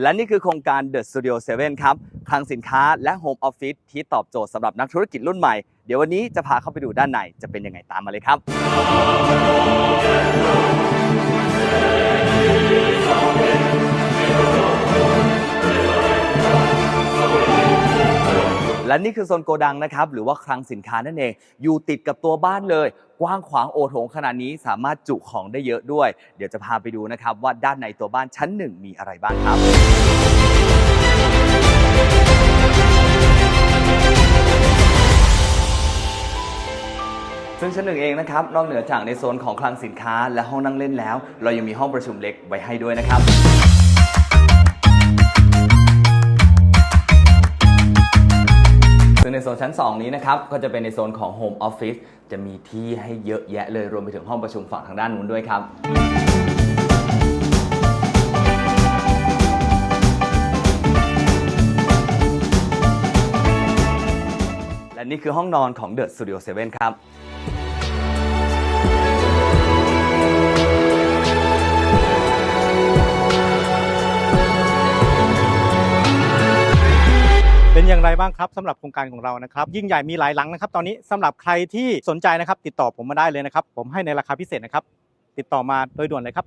และนี่คือโครงการ The Studio 7 ครับ คลังสินค้าและ Home Office ที่ตอบโจทย์สำหรับนักธุรกิจรุ่นใหม่ เดี๋ยววันนี้จะพาเข้าไปดูด้านในจะเป็นยังไงตามมาเลยครับ และนี่คือโซนโกดังนะครับ หรือว่าคลังสินค้านั่นเอง อยู่ติดกับตัวบ้านเลย กว้างขวางโอโถงขนาดนี้สามารถจุของได้เยอะด้วย เดี๋ยวจะพาไปดูนะครับว่าด้านในตัวบ้านชั้นหนึ่งมีอะไรบ้างครับ ซึ่งชั้นหนึ่งเองนะครับ นอกเหนือจากในโซนของคลังสินค้าและห้องนั่งเล่นแล้ว เรายังมีห้องประชุมเล็กไว้ให้ด้วยนะครับ โซนชั้น 2 นี้นะครับ ก็จะเป็นในโซนของ Home Office จะมีที่ให้เยอะแยะเลยรวมไปถึงห้องประชุมฝั่งทางด้านนู้นด้วยครับและนี่คือห้องนอนของ The Studio 7 ครับ เป็นอย่างไรบ้างครับสำหรับโครงการของเรานะครับ ยิ่งใหญ่มีหลายหลังนะครับ ตอนนี้สำหรับใครที่สนใจนะครับ ติดต่อผมมาได้เลยนะครับ ผมให้ในราคาพิเศษนะครับ ติดต่อมาโดยด่วนเลยครับ